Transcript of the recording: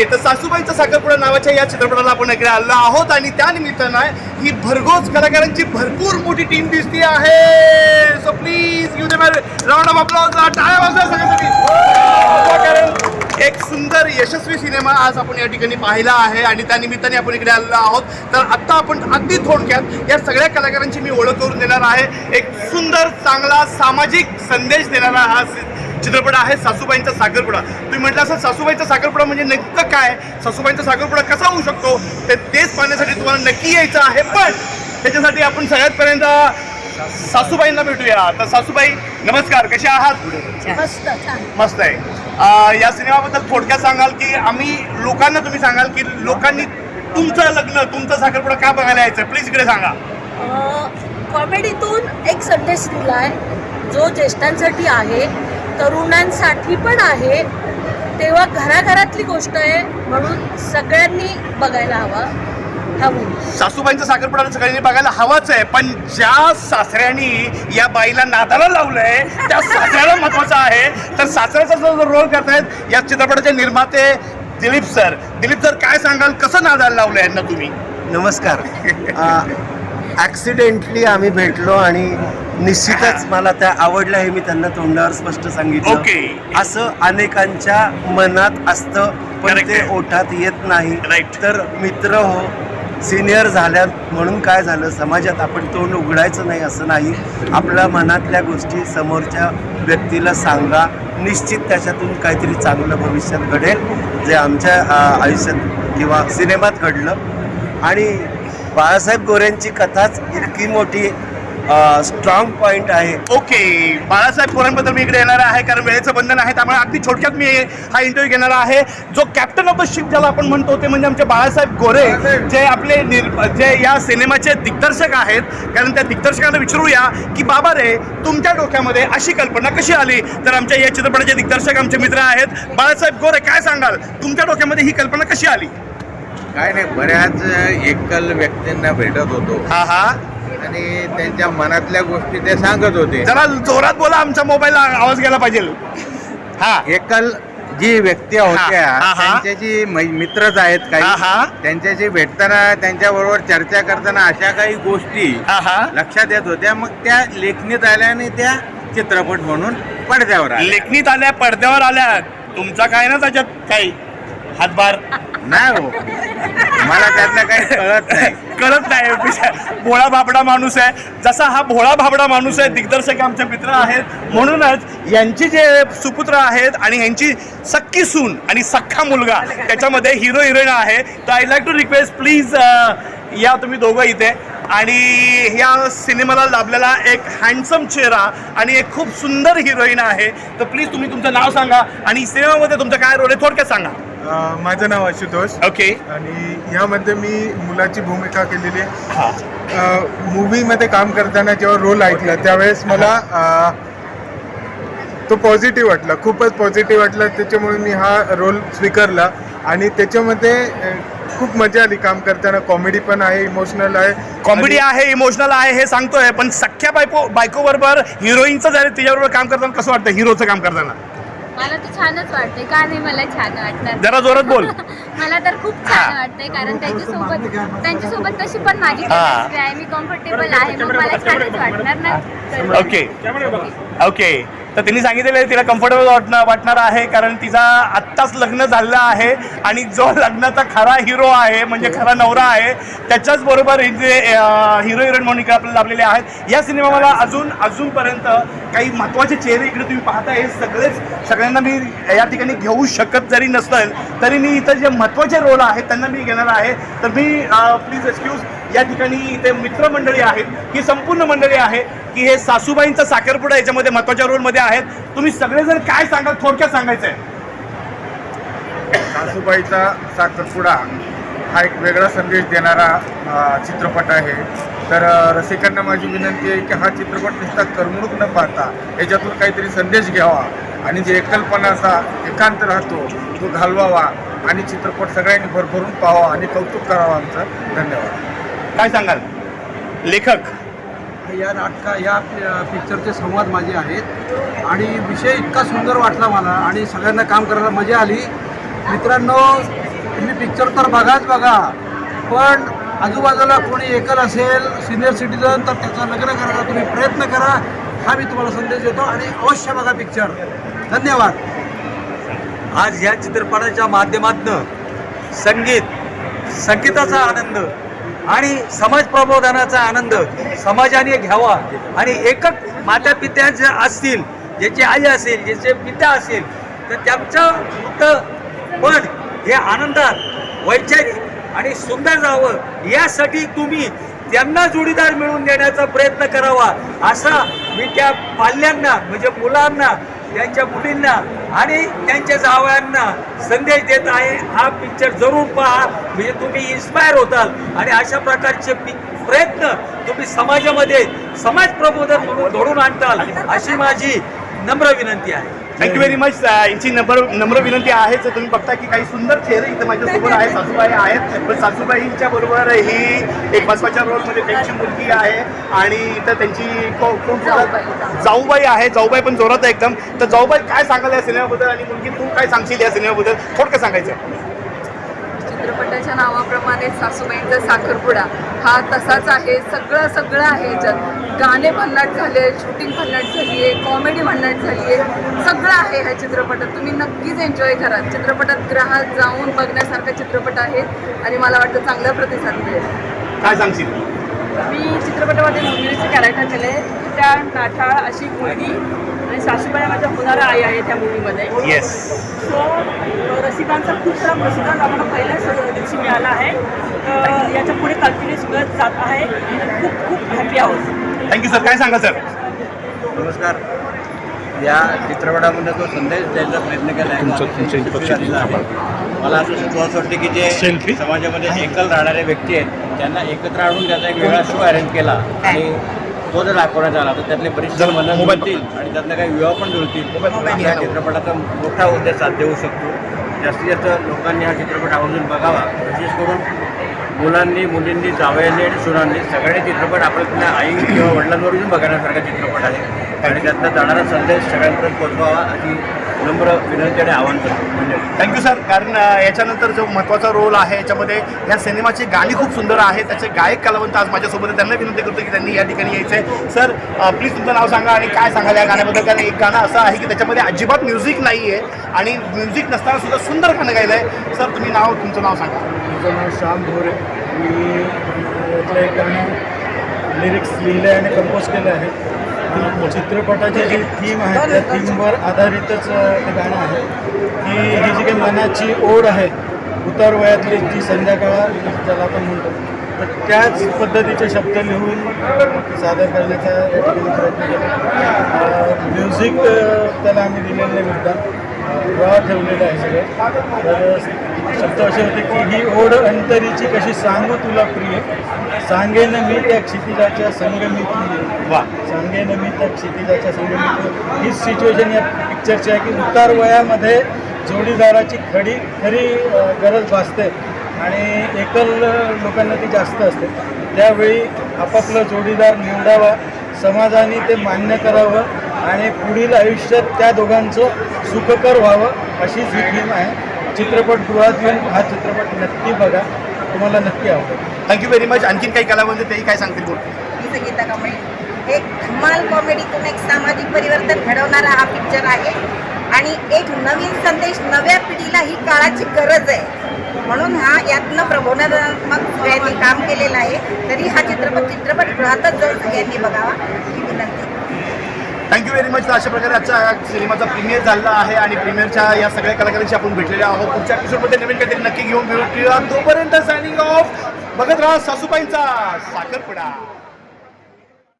Okay तर सासूबाईचा साखरपुडा नावाच्या या चित्रपटाला आपण इकडे आलो आहोत आणि त्या निमित्तानं ही भरघोस कलाकारांची भरपूर मोठी टीम दिसती आहे. So please you round of applause टाळ्या वाजवा सगळ्यासाठी. कारण एक सुंदर यशस्वी सिनेमा आज आपण या ठिकाणी पाहिला आहे आणि त्या निमित्ताने आपण इकडे आलेलो आहोत. तर आत्ता आपण अगदी थोडक्यात या सगळ्या कलाकारांची मी ओळख करून देणार आहे. एक सुंदर चांगला सामाजिक संदेश देणारा हा सि- चित्रपट आहे सासूबाईंचा साखरपुडा. तुम्ही म्हटलं असं सासूबाईंचा साखरपुडा म्हणजे नेमकं काय? सासूबाईंचा साखरपुडा कसा होऊ शकतो? ते तेच पाहण्यासाठी तुम्हाला नक्की यायचं आहे पण त्याच्यासाठी आपण सगळ्यात पर्यंत सासूबाईंना भेटूया. तर सासूबाई नमस्कार कशा आहात? मस्त छान. मस्त आहे. अं, या सिनेमाबद्दल थोडक्यात सांगाल की आम्ही लोकांना तुम्ही सांगाल की लोकांनी तुमचं लग्न तुमचा साखरपुडा का बघायला यायचं? प्लीज इकडे सांगा. कॉमेडीतून एक संदेश दिलाय जो ज्येष्ठांसाठी आहे. तरुणांसाठी पण आहे. तेव्हा घराघरातली गोष्ट आहे म्हणून सगळ्यांनी बघायला हवा. हा. सासूबाईंचा साखरपुडा सगळ्यांनी बघायला हवाच आहे. पण ज्या सासऱ्यांनी या बाईला नादाला लावलंय त्या सासऱ्याला महत्वाचं आहे. तर सासऱ्याचा जो रोल करतायत या चित्रपटाचे निर्माते दिलीप सर. दिलीप सर काय सांगाल? कसं नादाला लावलंय यांना तुम्ही? नमस्कार. ॲक्सिडेंटली आम्ही भेटलो आणि निश्चितच मला त्या आवडल्या हे मी त्यांना तोंडावर स्पष्ट सांगितलं Okay. असं अनेकांच्या मनात असतं पण Correct ते आहे. ओठात येत नाही Right. तर मित्र हो सिनियर झाल्या म्हणून काय झालं समाजात आपण तोंड उघडायचं नाही असं नाही आपल्या मनातल्या गोष्टी समोरच्या व्यक्तीला सांगा निश्चित त्याच्यातून काहीतरी चांगलं भविष्यात घडेल जे आमच्या आयुष्यात किंवा सिनेमात घडलं आणि बाळासाहेब गोऱ्यांची कथाच इतकी मोठी स्ट्रॉंग पॉईंट आहे. ओके बाळासाहेब पोरांबद्दल मी इकडे येणार आहे कारण वेळेचं बंधन आहे त्यामुळे अगदी थोडक्यात मी हा इंटरव्ह्यू घेणार आहे. जो कॅप्टन ऑफ द शिप ज्याला आपण म्हणतो ते म्हणजे आमचे बाळासाहेब गोरे जे आपले निर जे या सिनेमाचे दिग्दर्शक आहेत. कारण त्या दिग्दर्शकांना विचारूया की बाबा रे तुमच्या डोक्यामध्ये अशी कल्पना कशी आली? तर आमच्या या चित्रपटाचे दिग्दर्शक आमचे मित्र आहेत. बाळासाहेब गोरे काय सांगाल? तुमच्या डोक्यामध्ये ही कल्पना कशी आली? काय नाही बऱ्याच एकल व्यक्तींना भेटत होतो. हा हा. आणि त्यांच्या मनातल्या गोष्टी ते सांगत होते. जरा जोरात बोला आमच्या मोबाईलला आवाज गेला पाहिजे. हा. एकल जी व्यक्ती होत्या हा, हा. मै- मित्रच आहेत हा, हा. काही त्यांच्याशी भेटताना त्यांच्याबरोबर चर्चा करताना अशा काही गोष्टी हा हा. लक्षात येत होत्या. मग त्या लेखणीत आल्या आणि त्या चित्रपट म्हणून पडद्यावर आल्या. लेखनीत आल्या पडद्यावर आल्या. तुमचा काय ना त्याच्यात काही? हातभार? नाही हो. मला त्यातलं काही कळत नाही. कळत नाही. भोळा भाबडा माणूस आहे. जसा हा भोळा भाबडा माणूस आहे दिग्दर्शक आमचे मित्र आहेत. म्हणूनच यांची जे सुपुत्र आहेत आणि यांची सख्खी सून आणि सख्खा मुलगा त्याच्यामध्ये हिरो हिरोईन आहे. तर I like to request please या तुम्ही दोघं इथे. आणि या सिनेमाला लाभलेला एक हँडसम चेहरा आणि एक खूप सुंदर हिरोईन आहे. तर प्लीज तुम्ही तुमचं नाव सांगा आणि सिनेमामध्ये तुमचं काय रोल आहे थोडक्यात सांगा. माझं नाव आशुतोष. ओके आणि ह्यामध्ये मी मुलाची भूमिका केलेली आहे. मूवीमध्ये काम करताना जेव्हा रोल ऐकला त्यावेळेस मला तो पॉझिटिव्ह वाटला खूपच पॉझिटिव्ह वाटला. त्याच्यामुळे मी हा रोल स्वीकारला. आणि त्याच्यामध्ये खूप मजा आली काम करताना. कॉमेडी पण आहे इमोशनल आहे. कॉमेडी आहे इमोशनल आहे हे सांगतोय. पण सख्या बायको बायको बरोबर हिरोईनचं जर तिच्याबरोबर काम करताना कसं वाटतं? हिरोचं काम करताना. मला तर छानच वाटते का नाही मला छान वाटणार? जरा जोरात बोल. मला तर खूप छान वाटतंय कारण त्यांच्यासोबत त्यांच्यासोबत कशी पण माझी chemistry आहे. मी कम्फर्टेबल आहे. मग मला छानच वाटणार ना? तर- ओके. ओके. तर तिने सांगितलेलं आहे तिला कम्फर्टेबल वाटणार वाटणार आहे कारण तिचा आत्ताच लग्न झालेलं आहे आणि जो लग्नाचा खरा हिरो आहे म्हणजे खरा नवरा आहे त्याच्याच बरोबर हे जे हिरो हिरोईन म्हणून इकडे आपल्याला लाभलेले आहेत. या सिनेमाला अजून अजूनपर्यंत काही महत्त्वाचे चेहरे इकडे तुम्ही पाहताय हे सगळेच सगळ्यांना मी या ठिकाणी घेऊ शकत जरी नसेल तरी मी इथं जे महत्त्वाचे रोल आहेत त्यांना मी घेणार आहे. तर मी प्लीज एक्सक्यूज या ठिकाणी इथे मित्रमंडळी आहेत ही संपूर्ण मंडळी आहे की हे सासूबाईंचा साखरपुडा याच्यामध्ये महत्त्वाच्या रोलमध्ये आहेत. तुम्ही सगळेजण काय सांगाल थोडक्यात सांगायचं आहे सासूबाईचा साखरपुडा हा एक वेगळा संदेश देणारा चित्रपट आहे. तर रसिकांना माझी विनंती आहे की हा चित्रपट नुसता करमणूक न पाहता याच्यातून काहीतरी संदेश घ्यावा आणि जे एकलपणा असा एकांत राहतो तो घालवावा आणि चित्रपट सगळ्यांनी भरभरून पाहावा आणि कौतुक करावं आमचं. धन्यवाद. काय सांगाल? लेखक. या नाटका या पिक्चरचे संवाद माझे आहेत. आणि विषय इतका सुंदर वाटला मला आणि सगळ्यांना काम करायला मजा आली. मित्रांनो तुम्ही पिक्चर तर बघाच बघा. पण आजूबाजूला कोणी एकल असेल सिनियर सिटीजन तर त्याचं लग्न करायचा तुम्ही प्रयत्न करा. हा मी तुम्हाला संदेश देतो आणि अवश्य बघा पिक्चर धन्यवाद. आज या चित्रपटाच्या माध्यमातून संगीत संगीताचा आनंद आणि समाज प्रबोधनाचा आनंद समाजाने घ्यावा आणि एकच माता पित्या असतील ज्याची आई असेल ज्याचे पिता असेल तर त्यांचं फक्त पण हे आनंदात वैचारिक आणि सुंदर जावं यासाठी तुम्ही त्यांना जोडीदार मिळवून देण्याचा प्रयत्न करावा असा मी त्या पाल्यांना म्हणजे मुलांना त्यांच्या मुलींना आणि त्यांच्या जावयांना संदेश देत आहे. हा पिक्चर जरूर पहा. म्हणजे तुम्ही इन्स्पायर होताल. आणि अशा प्रकारचे प्रयत्न तुम्ही समाजामध्ये समाज प्रबोधन म्हणून घडून आणताल अशी माझी नम्र विनंती आहे. थँक्यू व्हेरी मच यांची नम्र नम्र विनंती आहे. तर तुम्ही बघता की काही सुंदर चेहरे इथं माझ्यासोबत आहे सासूबाई आहेत. पण सासूबाईंच्या बरोबर ही एक महत्त्वाच्या रोलमध्ये त्यांची मुलगी आहे. आणि इथं त्यांची कोण जाऊबाई. जाऊबाई आहे. जाऊबाई पण जोरात आहे एकदम. तर जाऊबाई काय सांगाल या सिनेमाबद्दल आणि मुलगी तू काय सांगशील या सिनेमाबद्दल? थोडकं सांगायचं. चित्रपटाच्या नावाप्रमाणे सासूबाईंचा साखरपुडा. हा तसाच आहे. सगळं सगळं आहे. याच्यात गाणे भन्नाट झाले शूटिंग भन्नाट झाली आहे कॉमेडी भन्नाट झाली आहे सगळं आहे ह्या चित्रपटात. तुम्ही नक्कीच एन्जॉय करा. चित्रपटात ग्राहक जाऊन बघण्यासारखा चित्रपट आहे आणि मला वाटतं चांगला प्रतिसाद मिळेल. काय सांगशील? मी चित्रपटामध्ये मुलगीचे कॅरेक्टर केले. त्या नाठाळ अशी मुलगी आणि सासूबाई माझ्या होणारा आई आहे त्या मूवीमध्ये येस सो रसिकांचा खूप सारा प्रतिसाद आम्हाला पहिल्याच दिवशी मिळाला आहे. तर याच्यापुढे कंटिन्यूस मिळत जात आहे. खूप खूप हॅपी आहोत. थँक्यू सर काय सांगा सर नमस्कार. या चित्रपटामध्ये जो संदेश द्यायचा प्रयत्न केला आहे. मला असं सुचवायचं वाटतं की जे समाजामध्ये एकल राहणारे व्यक्ती आहेत त्यांना एकत्र आणून त्याचा एक वेगळा शो अरेंज केला. आणि तो जर दाखवण्यात आला तर त्यातले बरेचसे मनं जुळतील आणि त्यातनं काही विवाह पण जुळतील. या चित्रपटाचा मोठा उद्देश साध्य होऊ शकतो. जास्तीत जास्त लोकांनी हा चित्रपट आवर्जून बघावा. विशेष करून मुलांनी मुलींनी जावयांनी आणि सुनांनी सगळे चित्रपट आपल्या आई किंवा वडिलांवरून बघण्यासारखा चित्रपट आहे. आणि त्यातला जाणारा संदेश सगळ्यांपर्यंत पोहोचवावा अशी नम्र विनंती आणि आव्हान करतो. म्हणजे थँक्यू सर कारण याच्यानंतर जो महत्त्वाचा रोल आहे याच्यामध्ये या सिनेमाची गाणी खूप सुंदर आहे त्याचे गायक कलावंत आज माझ्यासोबत त्यांना विनंती करतो की त्यांनी या ठिकाणी यायचं आहे सर प्लीज तुमचं नाव सांगा आणि काय सांगाल या गाण्याबद्दल? कारण एक गाणं असं आहे की त्याच्यामध्ये अजिबात म्युझिक नाही आहे आणि म्युझिक नसताना सुद्धा सुंदर गाणं गायलं आहे सर तुम्ही नाव तुमचं नाव सांगा. माझं नाव श्याम भोरे मी यातलं एक गाणं लिरिक्स लिहिलं आहे आणि कंपोज केलं आहे. चित्रपटाची जी थीम आहे त्या थीमवर आधारितच ते गाणं आहे. की ही जी काही मनाची ओढ आहे उतार वयातली जी संध्याकाळ ज्याला आपण म्हणतो तर त्याच पद्धतीचे शब्द लिहून सादर करण्याचा या ठिकाणी प्रयत्न केला. म्युझिक त्याला आम्ही दिलेलं नाही म्हणतात रॉ ठेवलेलं आहे सगळं. तर शब्द असे होते की ही ओढ अंतरीची कशी सांगू तुला प्रिय? सांगेन मी त्या क्षितिजाच्या संगमी वा. सांगेन मी त्या क्षितिजाच्या संगमी प्रिय हीच सिच्युएशन या पिक्चरची आहे की उतार वयामध्ये जोडीदाराची खडी खरी गरज भासते आणि एकल लोकांना ती जास्त असते. त्यावेळी आपापला जोडीदार निवडावा समाजाने ते मान्य करावं आणि पुढील आयुष्यात त्या दोघांचं सुखकर व्हावं अशीच ही थीम आहे. चित्रपटगृहात येऊन हा चित्रपट नक्की बघा. तुम्हाला नक्की आवडेल. थँक्यू व्हेरी मच आणखीन काही कलावंत तेही काय सांगतील बोल. मी संगीता कांबळे. एक धमाल कॉमेडीतून एक सामाजिक परिवर्तन घडवणारा हा पिक्चर आहे. आणि एक नवीन संदेश नव्या पिढीला ही काळाची गरज आहे. म्हणून हा यातनं प्रबोधनात्मक सगळ्यांनी काम केलेलं आहे. तरी हा चित्रपट चित्रपटगृहातच जाऊन सगळ्यांनी बघावा. ही विनंती थँक्यू व्हेरी मच अशा प्रकारे आजच्या सिनेमाचा प्रीमियर झालेला आहे आणि प्रीमियरच्या या सगळ्या कलाकारांशी आपण भेटलेले आहोत. पुढच्या एपिसोडमध्ये नवीन काहीतरी नक्की घेऊन भेटूया. तोपर्यंत सायनिंग ऑफ बघत राहा सासूबाईंचा साखरपुडा.